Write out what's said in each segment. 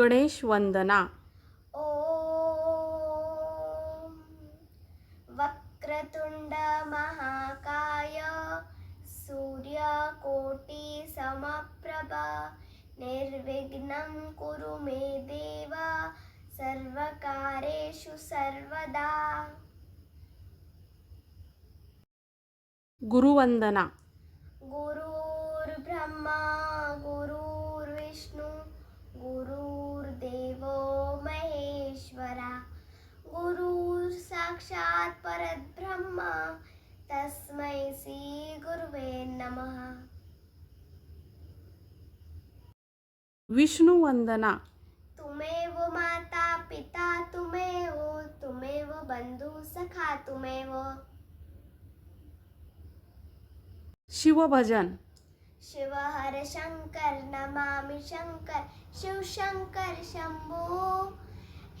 ಗಣೇಶ್ ವಂದನಾ. ವಕ್ರತುಂಡ ಮಹಾಕಾಯ ಸೂರ್ಯ ಕೋಟಿ ಸಮಪ್ರಭ ನಿರ್ವಿಘ್ನಂ ಕುರು ಮೇ ದೇವ ಸರ್ವಕಾರೇಷು ಸರ್ವದಾ. ಗುರುವಂದನಾ. ಗುರು साक्षात् परब्रह्म। तस्मै श्रीगुरुवे नमः। विष्णु वंदना। तुम्हें वो माता पिता तुम्हें वो तुम्हें वो बंधु सखा तुम्हें वो शिव भजन शिव हर शंकर नमामि शंकर शिव शंकर शंभो।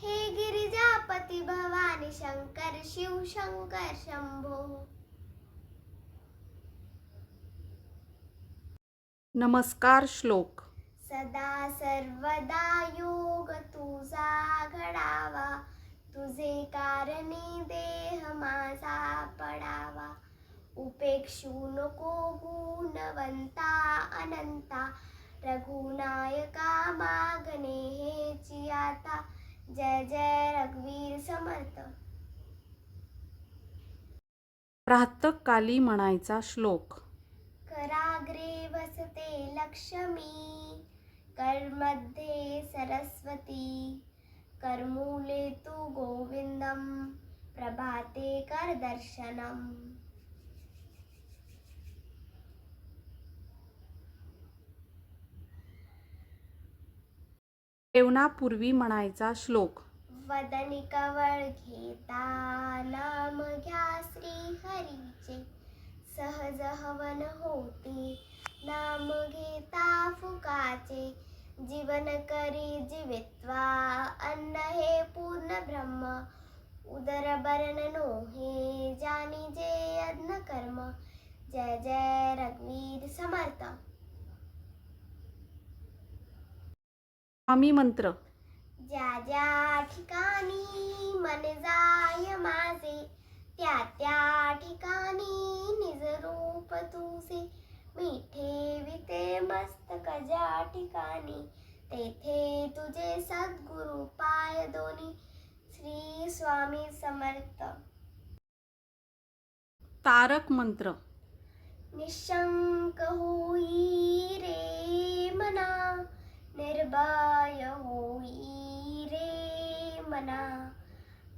हे गिरिजापती भवानी शंकर शिव शंकर शंभो. नमस्कार श्लोक. सदा सर्वदा योग तुझा घडावा. तुझे कारणी देह माझा पडावा. उपेक्षू नको गुणवंता अनंता. रघुनायका मागणे हेची आता. जय जय रघुवीर समर्थ. प्रातःकाली म्हणायचा श्लोक. कराग्रे वसते लक्ष्मी करमध्ये सरस्वती करमूले तु गोविंदम प्रभाते कर दर्शनम जेवणापूर्वी म्हणायचा श्लोक. वदनी कवळ घेता नाम घ्या श्री हरीचे सहज हवन होते नाम घेता फुकाचे. जीवन करी जीवित्वा अन्न हे पूर्ण ब्रह्म. उदर बरण नो हे जानी जे अन्न कर्म जय जय रघुवीर समर्थ. स्वामी मंत्र. ज्या ज्या ठिकाणी मन जाय माझे त्या त्या ठिकाणी निज रूप तुझे. मी ठेविते मस्तक ज्या ठिकाणी तेथे तुझे सद्गुरु पाय दोन्ही. श्री स्वामी समर्थ. तारक मंत्र. निशंक होई रे मना निर्भय रे मना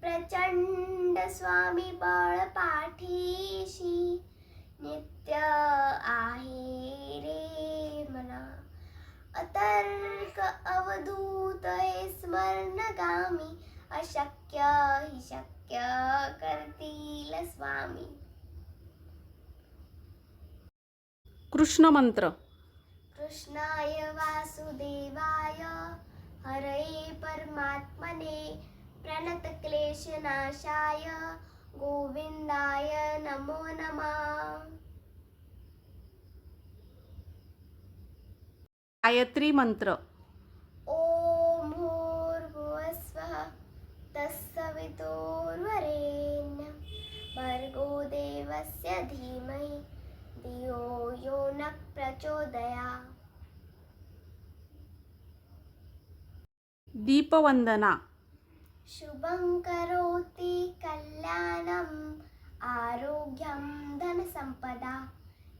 प्रचंड स्वामी बळ पाठीशी नित्य आहे रे मना। अतर्क अवधूत हे स्मरणगामी अशक्य हि शक्य करतील स्वामी। कृष्ण मंत्र। कृष्णाय वासुदेवाय हरये परमात्मने प्रणतक्लेशनाशाय गोविन्दाय नमो नमः. गायत्री मंत्र. ॐ भूर्भुवस्वः तत्सवितुर्वरेण्यं भर्गो देवस्य धीमहि धियो यो न प्रचोदयात्. दीपवंदना। शुभं करोति कल्याणम् आरोग्यं धनसम्पदा।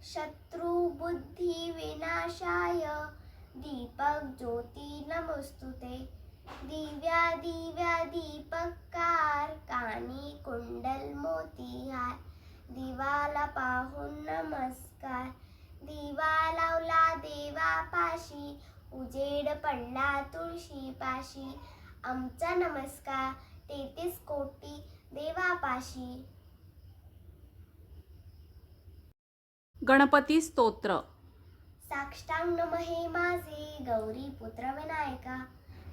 शत्रुबुद्धिविनाशाय दीपक ज्योती नमोस्तु ते दिव्या दिव्या दीपकार कानी कुंडल मोतीहार दिवाला पाहून नमस्कार। दिवा लावला देवापाशी उजेड पडला तुळशी पाशी. आमचा नमस्कार तेहतीस कोटी देवापाशी. गणपती स्तोत्र. साष्टांग नम हे माझे गौरी पुत्र विनायका.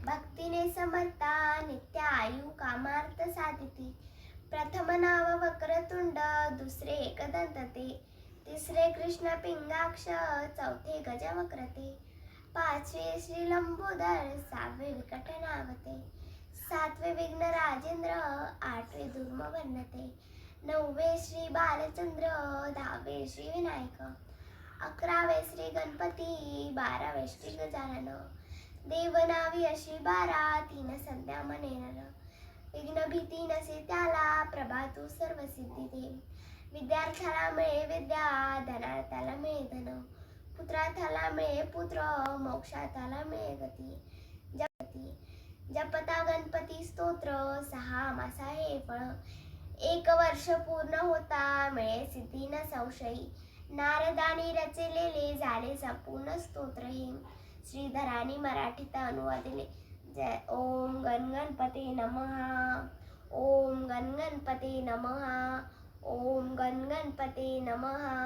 भक्तीने समर्था नित्य आयु कामार्थ साधिती. प्रथम नाव वक्रतुंड दुसरे एकदंत ते तिसरे कृष्ण पिंगाक्ष चौथे गजवक्रते. पाचवे श्री लंबोदर सहावे विकटनावते सातवे विघ्न राजेंद्र आठवे दुर्म वर्णते नववे श्री बालचंद्र दहावे श्री विनायक अकरावे श्री गणपती बारावे श्री गजानन देवनावी अशी बारा तीन संध्या मनेनर विघ्न भीती नसे त्याला प्रभातू सर्व सिद्धी दे विद्यार्थ्याला मिळे विद्या धनार्थ पुत्रार्थाला मिळे पुत्र मोक्षाताला मिळे गती जपती. जपता गणपती स्तोत्र सहा मासा हे फळ. एक वर्ष पूर्ण होता मिळे सिद्धी न संशयी. नारदानी रचलेले झाले संपूर्ण स्तोत्र हे. श्रीधरानी मराठीत अनुवादिले जय ओम गण गणपते नमः. ओम गण गणपते नमः. ओम गण नमहा नमः.